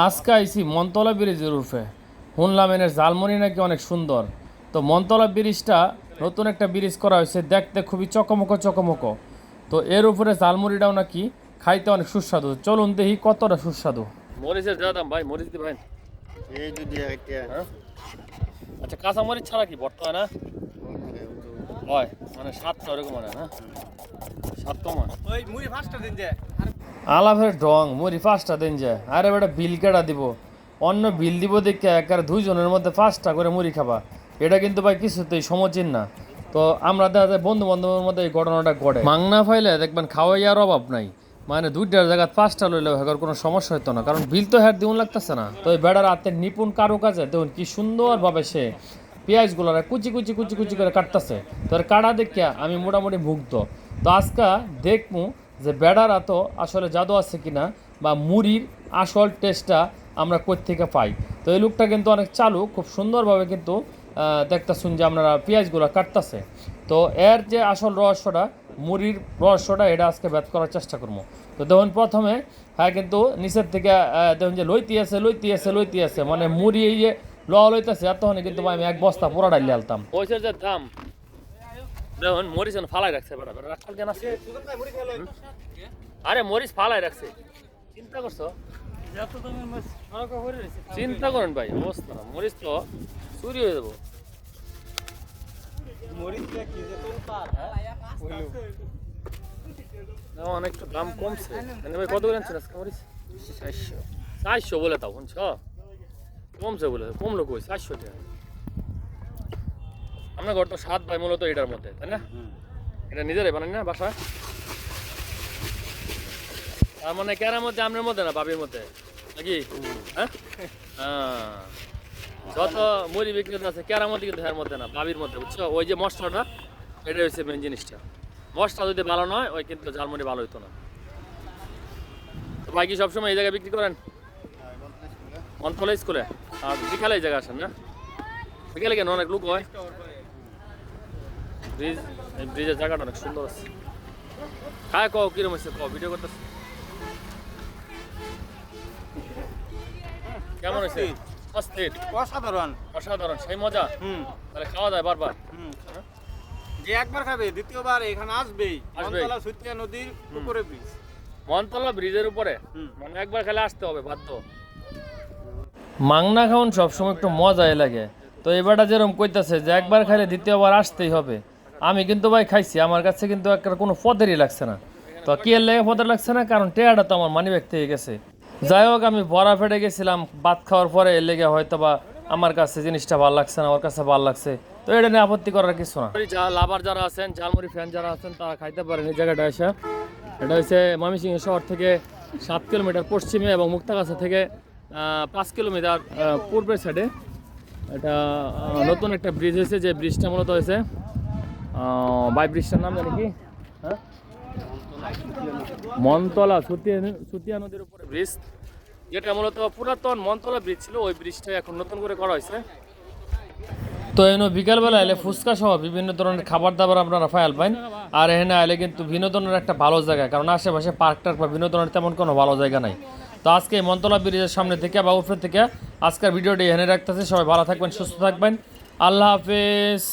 আজকে আইসি মনতলা ব্রিজের রূপে শুনলাম এনের জালমনি নাকি অনেক সুন্দর। তো মনতলা ব্রিজটা নতুন একটা ব্রিজ করা হয়েছে দেখতে খুবই চকমকো চকমকো। তো এর উপরে জালমুড়িটাও নাকি খাইতে অনেক সুস্বাদু। চলুন দেখি কতটা সুস্বাদু। মরিচের যা দাম ভাই মরিচ দি ভাই এই যদি একটা। হ্যাঁ? আচ্ছা কাঁচা মরিচ ছাড়া কি বর্ত হয় না হয়। মানে মানে না ওই মুড়ি দিন আলাফের ডং মুড়ি পাঁচটা দিন যায় আরে বেটা বিল কেটা দিব? অন্য বিল দিব দেখে একেবারে দুইজনের মধ্যে পাঁচটা করে মুড়ি খাবা। এটা কিন্তু ভাই কিছুতেই সমচিন না। তো আমরা দেখা যায় বন্ধু বান্ধবের মধ্যে এই ঘটনাটা ঘটে। মাংনা ফাইলে দেখবেন খাওয়াইয়ার অভাব নাই। মানে দুইটার জায়গায় পাঁচটা লইলেও হেকার কোনো সমস্যা হতো না। কারণ বিল তো হ্যার দিউন লাগতেছে না। তো এই বেড়ার হাতের নিপুণ কারও কাজে দেখুন কি সুন্দরভাবে সে পেঁয়াজগুলো কুচি কুচি কুচি কুচি করে কাটতেছে। তো কাটা দেখিয়া আমি মোটামুটি মুগ্ধ তো আজকা দেখমু যে বেড়ার তো আসলে জাদু আছে কিনা বা মুড়ির আসল টেস্টটা আমরা থেকে পাই। তো এই লোকটা কিন্তু অনেক চালু, খুব সুন্দরভাবে কিন্তু দেখতেছুন যে আপনারা পেঁয়াজগুলো কাটতেছে। তো এর যে আসল রহস্যটা, মুড়ির রহস্যটা, এটা আজকে ব্যাত করার চেষ্টা করব তো দেখুন, প্রথমে হ্যাঁ কিন্তু নিচের থেকে দেখুন যে লইতি আছে লইতি আছে লইতি আছে। মানে মুড়ি এই যে ল লইতেছে এতক্ষণে কিন্তু আমি এক বস্তা পুরা ডাইলে আলতাম। ওইসের যে দাম। দেখুন, মরিচ ফালাই রাখছে, বেটা রাখাল কেন আছে? আরে, মরিচ ফালাই রাখছে। চিন্তা করছ? চিন্তা করেন ভাই, অবস্থা মরিচ তো চুরি হয়ে যাব। অনেকটা দাম কমছে। মানে ভাই, কত করে আনছেন আজকে মরিচ? চারশো। চারশো বলে তাও শুনছ? কমছে বলে কমলো কই চারশো টাকা। ঘর তো সাত ভাই মূলত এটার মধ্যে, তাই না? এটা নিজেরাই বানান না বাসায় তার মানে ক্যারার মধ্যে আপনার মধ্যে না, বাবির মধ্যে? নাকি? হ্যাঁ? হ্যাঁ। যত মুড়ি বিক্রি আছে ক্যারার মধ্যে কিন্তু এর মধ্যে না, বাবির মধ্যে, বুঝছ? ওই যে মশলাটা এটা হচ্ছে মেন জিনিসটা। মশলা যদি ভালো নয়, ওই কিন্তু ঝালমুড়ি ভালো হতো না। তো ভাই কি সবসময় এই জায়গায় বিক্রি করেন? মনতলা স্কুলে? আর বিকালে এই জায়গায় আসেন না? বিকালে কেন? অনেক লোক হয়। ব্রিজ এই ব্রিজের জায়গাটা অনেক সুন্দর আছে। হ্যাঁ কও কিরম হয়েছে? কও ভিডিও করতেছে। কেমন হয়েছে? অস্থির। অসাধারণ। অসাধারণ সেই মজা? হুম। তাহলে খাওয়া যায় বারবার? হুম। যে একবার খাবে দ্বিতীয়বার এখানে আসবেই। মনতলা সুতিয়া নদীর উপরে ব্রিজ। মনতলা ব্রিজের উপরে। মানে একবার খেলে আসতে হবে বাধ্য। মাংনা খাওন সবসময় একটু মজাই লাগে। তো এবারটা যেরকম কইতাছে যে একবার খাইলে দ্বিতীয়বার আসতেই হবে। আমি কিন্তু ভাই খাইছি, আমার কাছে কিন্তু একটা কোনো পদেরই লাগছে না। তো কি এর লেগে পদের লাগছে না? কারণ টেয়াটা তো আমার মানি ব্যাগ থেকে গেছে। যাই হোক, আমি বড়া ফেটে গেছিলাম, ভাত খাওয়ার পরে এর লেগে হয়তো বা আমার কাছে জিনিসটা ভালো লাগছে না, আমার কাছে ভালো লাগছে। তো এটা নিয়ে আপত্তি করার কিছু না। লাভার যারা আছেন, ঝালমুড়ি ফ্যান যারা আছেন, তারা খাইতে পারেন এই জায়গাটা এসে। এটা হচ্ছে ময়মনসিংহ শহর থেকে সাত কিলোমিটার পশ্চিমে এবং মুক্তাগাছা থেকে পাঁচ কিলোমিটার পূর্বের সাইডে এটা নতুন একটা ব্রিজ হয়েছে, যে ব্রিজটা মূলত হয়েছে বাই ব্রিজটার নাম জানি কি? হ্যাঁ? মনতলা, সুতিয়া সুতিয়া নদীর উপরে ব্রিজ যেটা মূলত পুরাতন মনতলা ব্রিজ ছিল, ওই ব্রিজটা এখন নতুন করে করা হয়েছে। তো এনে বিকালবেলা এলে ফুচকা সহ বিভিন্ন ধরনের খাবার দাবার আপনারা ফায়াল পাইন আর এখানে আইলে কিন্তু বিনোদনের একটা ভালো জায়গা, কারণ আশেপাশে পার্ক টার্ক বা বিনোদনের তেমন কোনো ভালো জায়গা নাই। তো আজকে মন্তলা ব্রিজের সামনে থেকে বা উপরে থেকে আজকের ভিডিওটি এখানে রাখতেছে। সবাই ভালো থাকবেন, সুস্থ থাকবেন। আল্লাহ হাফেজ।